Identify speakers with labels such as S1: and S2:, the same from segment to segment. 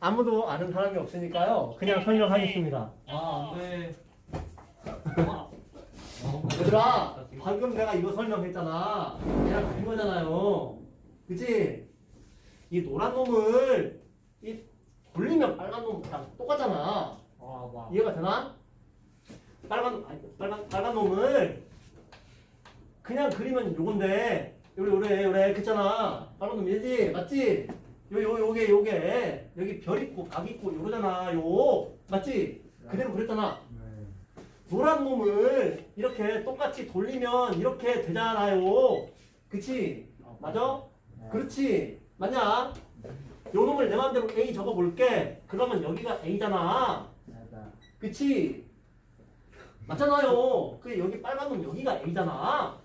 S1: 아무도 아는 사람이 없으니까요. 그냥 설명하겠습니다.
S2: 아, 안 돼.
S1: 얘들아, 방금 내가 이거 설명했잖아. 그냥 이거잖아요. 그치? 이 노란 놈을 이 돌리면 빨간 놈이랑 똑같잖아.
S2: 아, 와.
S1: 이해가 되나? 빨간 아니, 빨간 빨간 놈을 그냥 그리면 요건데 요래 요래 요래 그잖아. 빨간 놈이지 맞지? 요 요 요게 요게 여기 별 있고 각 있고 요러잖아. 요 맞지? 그대로 그랬잖아.
S2: 네.
S1: 노란 놈을 이렇게 똑같이 돌리면 이렇게 되잖아요. 그치? 맞아? 그렇지. 맞냐? 요 놈을 내 맘대로 A 적어볼게. 그러면 여기가 A잖아.
S2: 맞아.
S1: 그치? 맞잖아요. 그 여기 빨간 놈 여기가 A잖아.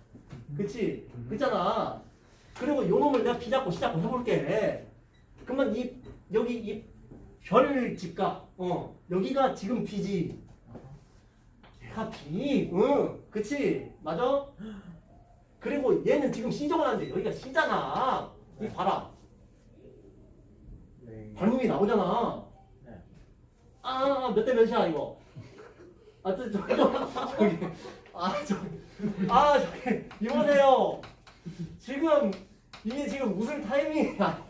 S1: 그치? 그잖아. 그리고 요 놈을 내가 B 잡고 C 잡고 해볼게. 그러면 이 여기 이 별 집값 어 여기가 지금 B지. 얘가 B. 응. 그치? 맞아? 그리고 얘는 지금 C 적어놨는데 여기가 C잖아. 이 봐라.
S2: 네.
S1: 발음이 나오잖아.
S2: 네.
S1: 아, 몇 대 몇이야, 이거? 아, 저, 저, 저, 저기. 아, 저기. 아, 저기. 이보세요. 지금, 이게 지금 웃을 타이밍이야.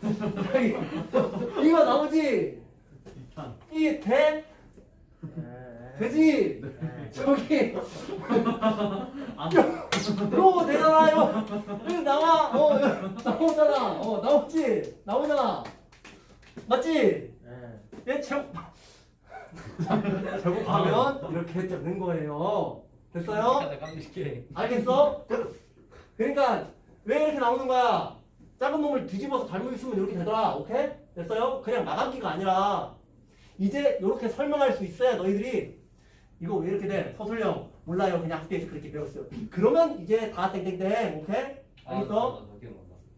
S1: 저기. 이거 나오지? 이게 돼?
S2: 네.
S1: 되지?
S2: 네.
S1: 저기. 이거 되잖아요. 이거 나와. 어, 나오잖아. 어, 나오지? 나오잖아. 맞지?
S2: 네.
S1: 얘 제곱 제곱하면 이렇게 되는 거예요. 됐어요? 알겠어? 그러니까 왜 이렇게 나오는 거야? 작은 놈을 뒤집어서 잘못 있으면 이렇게 되더라. 오케이? 됐어요? 그냥 마감기가 아니라 이제 이렇게 설명할 수 있어야 너희들이 이거 왜 이렇게 돼? 서술형 몰라요. 그냥 학교에서 그렇게 배웠어요. 그러면 이제 다 땡땡땡. 오케이? 알겠어?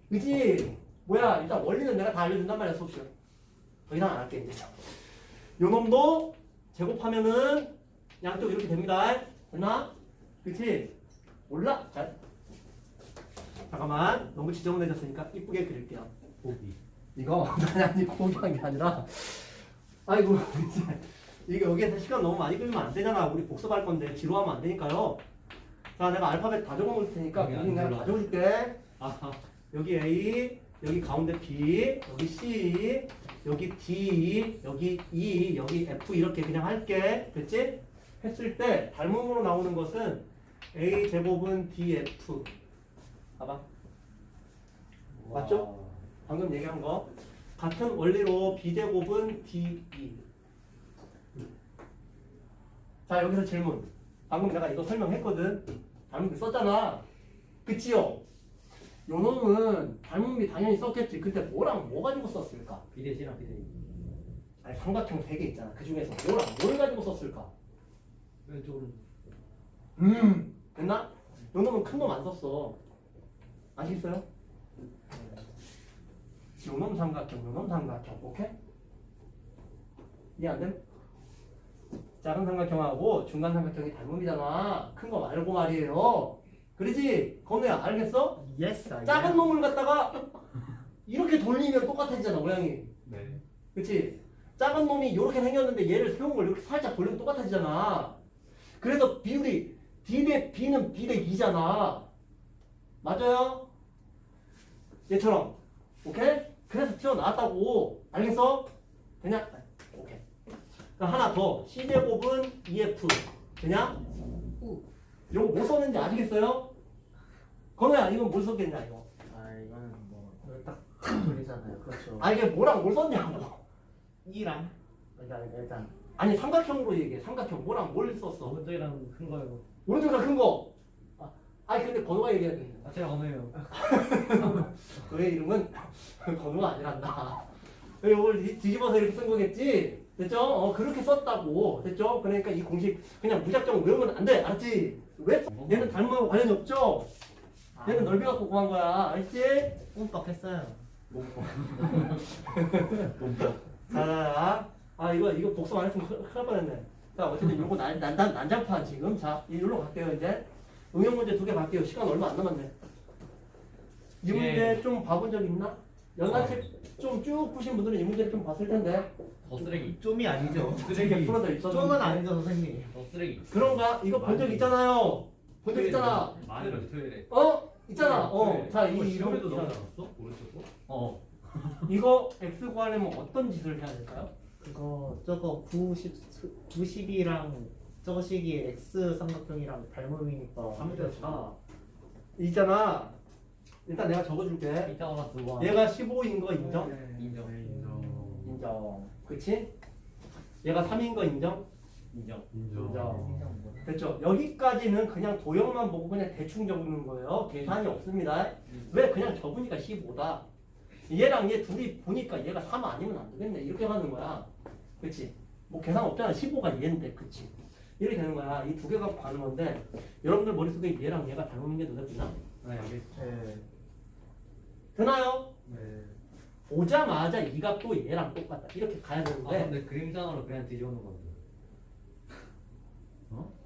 S1: 그지? 뭐야 일단 원리는 내가 다 알려준단 말이야 수업 시간 더 이상 안 할게 이제 요 놈도 제곱하면은 양쪽 이렇게 됩니다 됐나? 그치? 몰라? 자, 잠깐만 너무 지저분해졌으니까 이쁘게 그릴게요
S2: 고기.
S1: 이거 아니 아니 고기한 게 아니라 아이고 이제 이게 여기에서 시간 너무 많이 끌면 안 되잖아 우리 복습할 건데 지루하면 안 되니까요 자 내가 알파벳 다 적어놓을 테니까
S2: 여기 들어와.
S1: 다 적어줄게
S2: 아하.
S1: 여기 A, 여기 가운데 B, 여기 C, 여기 D, 여기 E, 여기 F 이렇게 그냥 할게. 됐지? 했을 때 닮음으로 나오는 것은 A 제곱은 DF. 봐봐. 맞죠? 방금 얘기한 거. 같은 원리로 B 제곱은 DE. 자 여기서 질문. 방금 내가 이거 설명했거든. 닮음 썼잖아. 그치요? 요 놈은 닮음이 당연히 썼겠지. 근데 뭐랑 뭐 가지고 썼을까?
S2: 비대시랑 비대.
S1: 아니 삼각형 세개 있잖아. 그 중에서 뭐랑 뭘 가지고 썼을까?
S2: 왼쪽으로.
S1: 음 됐나? 요 놈은 큰 놈 안 썼어. 아시겠어요? 요놈 삼각형, 요놈 삼각형. 오케이? 이해 안 됨? 작은 삼각형하고 중간 삼각형이 닮음이잖아. 큰 거 말고 말이에요. 그러지? 건우야 알겠어?
S2: 예스.
S1: 작은 놈을 갖다가 이렇게 돌리면 똑같아지잖아 모양이
S2: 네.
S1: 그치? 작은 놈이 이렇게 생겼는데 얘를 세운 걸 이렇게 살짝 돌리면 똑같아지잖아 그래서 비율이 D 대 B는 B 대 2잖아 맞아요? 얘처럼 오케이? 그래서 튀어나왔다고 알겠어? 되냐? 오케이 그럼 하나 더 C제곱은 EF 되냐? 이거 뭐 썼는지 아시겠어요? 건우야 이건 뭘 썼겠냐 이거
S2: 아 이거는 뭐딱 돌리잖아요. 그렇죠.
S1: 아 이게 뭐랑 뭘 썼냐고
S2: 이랑. 일단 일단
S1: 아니 삼각형으로 얘기해 삼각형 뭐랑 뭘 썼어
S2: 오른쪽이랑 큰 거예요.
S1: 오른쪽이랑 큰거 아, 아니 근데 건우가 얘기해야
S2: 돼아 제가 건우예요.
S1: 너의 이름은 건우가 아니란다 이걸 뒤- 뒤집어서 이렇게 쓴 거겠지 됐죠? 어 그렇게 썼다고 됐죠? 그러니까 이 공식 그냥 무작정 외우면 안 돼 알았지? 왜? 얘는 닮음하고 관련이 없죠? 얘는 넓이 갖고 구한 거야 알지?
S2: 꿈떡했어요.
S1: 자, 아 이거 이거 복습 안 했으면 큰일 날 뻔했네. 자 어쨌든 요거 난, 난, 난, 난장판 지금 자 이리로 갈게요 이제 응용 문제 두개 갈게요 시간 얼마 안 남았네. 이 문제
S2: 예.
S1: 좀 봐본 적 있나? 연산책 좀쭉 푸신 분들은 이 문제를 좀 봤을 텐데
S3: 더 쓰레기.
S2: 좀이 아니죠.
S1: 이렇게 풀어져 있었는데
S2: 좀은 아니죠 선생님.
S3: 더 쓰레기.
S1: 그런가? 이거 본 적 있잖아요. 본 적 있잖아.
S3: 많이 토요일에.
S1: 어? 있잖아. 어. 자, 이 있잖아.
S3: 나오지 않았어? 오른쪽 거? 어.
S1: 이거 x 구하려면 어떤 짓을 해야 될까요?
S2: 그거 저거 90 90이랑 저거 식이 x 삼각형이랑 닮음이니까
S3: 3대 4.
S1: 있잖아. 일단 내가 적어줄게.
S3: 피타고라스 1.
S1: 얘가 15인 거 인정?
S3: 인정.
S1: 인정. 그치? 얘가 3인 거 인정?
S3: 인정.
S1: 인정. 됐죠? 여기까지는 그냥 도형만 보고 그냥 대충 적는 거예요. 계산이 없습니다. 왜? 그냥 적으니까 15다. 얘랑 얘 둘이 보니까 얘가 3 아니면 안 되겠네. 이렇게 가는 거야. 그치? 뭐 계산 없잖아. 15가 얘인데. 그치? 이렇게 되는 거야. 이 두개 갖고 가는 건데 여러분들 머릿속에 얘랑 얘가 닮은 게 눈에 띄나?
S3: 네.
S2: 네.
S1: 되나요?
S3: 네.
S1: 오자마자 이 값도 얘랑 똑같다. 이렇게 가야
S3: 아,
S1: 되는데
S3: 근데 그림상으로 그냥 뒤집어놓은 건데.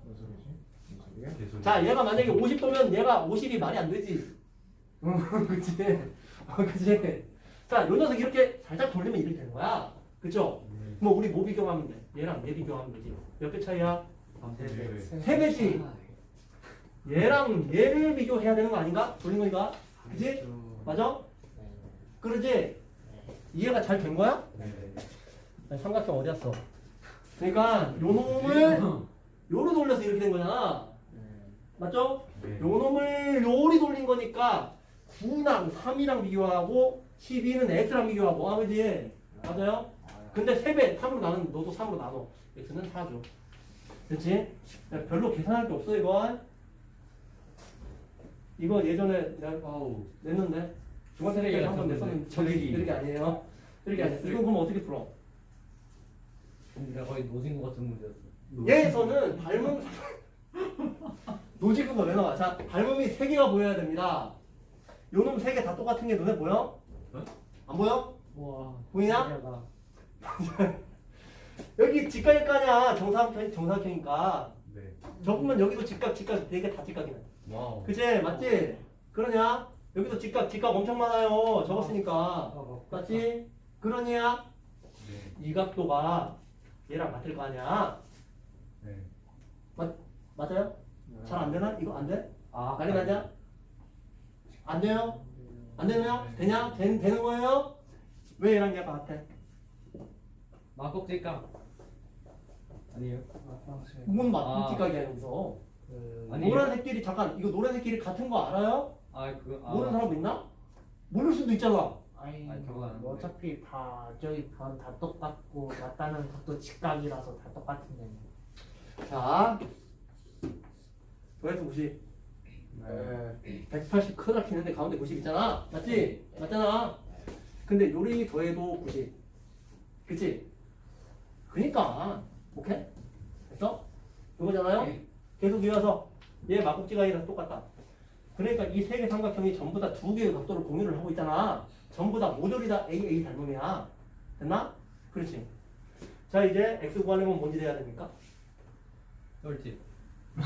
S2: 무슨 소리지? 무슨 소리야?
S1: 자 얘가 만약에 50도면 얘가 50이 말이 안 되지. 응, 그치? 어, 그치? 자, 요 녀석 이렇게 살짝 돌리면 이렇게 되는 거야. 그쵸? 뭐 우리 뭐 비교하면 돼? 얘랑 얘 비교하면 되지. 몇 배 차이야? 세 배지. 얘랑 얘를 비교해야 되는 거 아닌가? 돌린 거니까. 그치? 맞아? 그러지? 이해가 잘 된 거야? 아니, 삼각형 어디 갔어? 그러니까 요 놈을 요로 돌려서 이렇게 된 거잖아. 맞죠? 요 놈을 요리 돌린 거니까 9랑 3이랑 비교하고 12는 x랑 비교하고 아 그지? 맞아요? 근데 3배 3으로 나누면 너도 3으로 나눠 x는 4죠 그렇지? 별로 계산할 게 없어 이건 이거 예전에 내가
S3: 아우.
S1: 냈는데
S3: 쓰레기가
S1: 한번 냈었는데 저기.
S3: 쓰레기
S1: 아니에요 쓰레기 아니에요 이거 그럼 어떻게 풀어?
S3: 내가 거의 노진 것 같은 문제였어.
S1: 얘에서는 닮음 노지그가 왜 나와? 자 닮음이 세 개가 보여야 됩니다. 요놈 세 개 다 똑같은 게 눈에 보여?
S3: 어?
S1: 안 보여?
S2: 와.
S1: 보이냐? 여기 직각일 거 아니야 정사각형 정사각형이니까
S3: 네.
S1: 적으면 여기도 직각 직각 네개다 직각이네.
S3: 와우.
S1: 그치 맞지? 그러냐? 여기도 직각 직각 엄청 많아요 적었으니까 맞지? 그러냐?
S3: 네.
S1: 이 각도가 얘랑 같을 거 아니야
S3: 네.
S1: 맞아요? 잘 안 되나? 이거 안 돼?
S2: 아,
S1: 난리 나냐? 안 돼요? 안 되냐? 되냐? 된, 되는 거예요? 왜 얘랑 얘가 같아?
S3: 막꼭지가 아니에요?
S1: 뭔
S3: 아.
S1: 맞기각이야 여기서
S2: 그
S3: 아니.
S1: 노란색끼리 잠깐 이거 노란색끼리 같은 거 알아요?
S3: 아, 그 아.
S1: 모르는 사람 있나? 모를 수도 있잖아
S2: 아니,
S3: 아니, 그건 아닌데.
S2: 뭐 어차피 다 저희 반다 똑같고 맞다는 각도 직각이라서 다 똑같은데.
S1: 자 조회수 90
S2: 네.
S1: 180 크다 키는데 가운데 90 있잖아 맞지? 맞잖아 근데 요리 더해도 90 그치? 그니까 오케이? 됐어? 이거잖아요?
S3: 네.
S1: 계속 이어서 얘 막국지각이랑 똑같다 그러니까 이 세 개 삼각형이 전부 다 두 개의 각도를 공유를 하고 있잖아 전부 다 모조리 다 AA 닮음이야 됐나? 그렇지 자 이제 x 구하려면 뭔지 돼야 됩니까?
S3: 혈집.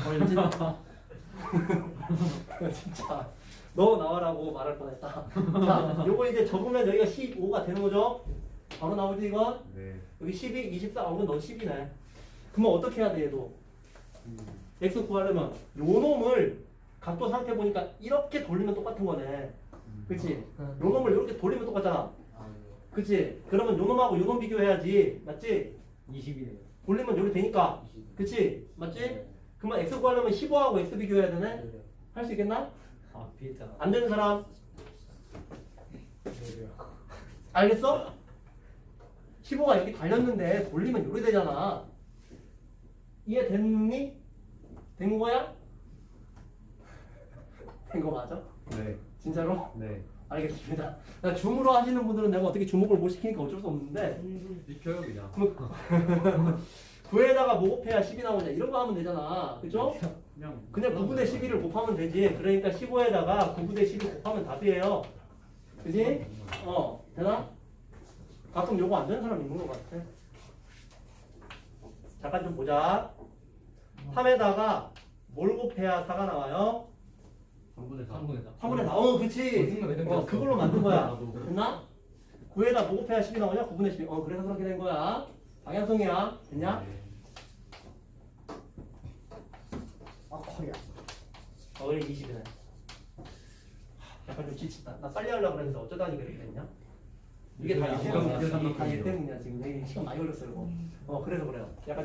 S1: 얼지? 진짜 너 나와라고 말할 뻔했다. 자, 요거 이제 적으면 여기가 15가 되는 거죠? 바로 나오지 이건?
S3: 네.
S1: 여기 12, 24, 어, 그럼 너 10이네. 그러면 어떻게 해야 돼 얘도? x 구하려면 요 놈을 각도 상태 보니까 이렇게 돌리면 똑같은 거네. 그치? 요 놈을 이렇게 돌리면 똑같잖아. 그치? 그러면 요 놈하고 요 놈 비교해야지. 맞지?
S3: 20이네요.
S1: 돌리면 요리 되니까. 그치? 맞지? 그러면 x 구하려면 15하고 x 비교해야 되네? 할 수 있겠나?
S3: 아, 비했잖아.
S1: 안 되는 사람 알겠어? 15가 여기 달렸는데 돌리면 요리 되잖아 이해 됐니? 된 거야? 된 거 맞아?
S3: 네.
S1: 진짜로?
S3: 네.
S1: 알겠습니다 나 줌으로 하시는 분들은 내가 어떻게 주목을 못 시키니까 어쩔 수 없는데
S3: 비켜요 그냥.
S1: 9에다가 뭐 곱해야 10이 나오냐 이런 거 하면 되잖아 그죠?
S3: 그냥
S1: 그냥 9분의 12를 곱하면 되지. 그러니까 15에다가 9분의 12 곱하면 답이에요. 그지? 어, 되나? 가끔 요거 안 되는 사람 있는 것 같아. 잠깐 좀 보자. 3에다가 뭘 곱해야 4가 나와요?
S3: 3분의 4. 3분의 4.
S1: 3분의 4. 어, 그치. 어,
S3: 던졌어?
S1: 그걸로 만든 거야. 됐나? 9에다 뭐 곱해야 10이 나오냐? 9분의 10이. 어, 그래서 그렇게 된 거야. 방향성이야. 됐냐?
S2: 아 커야.
S1: 어, 왜 20이네. 약간 좀 지치다. 나 빨리 하려고 그랬는데 어쩌다니 그렇게 됐냐? 이게 다이 이게 때문이야. 지금 시간 많이 걸렸어요. 이거. 어, 그래서 그래요. 약간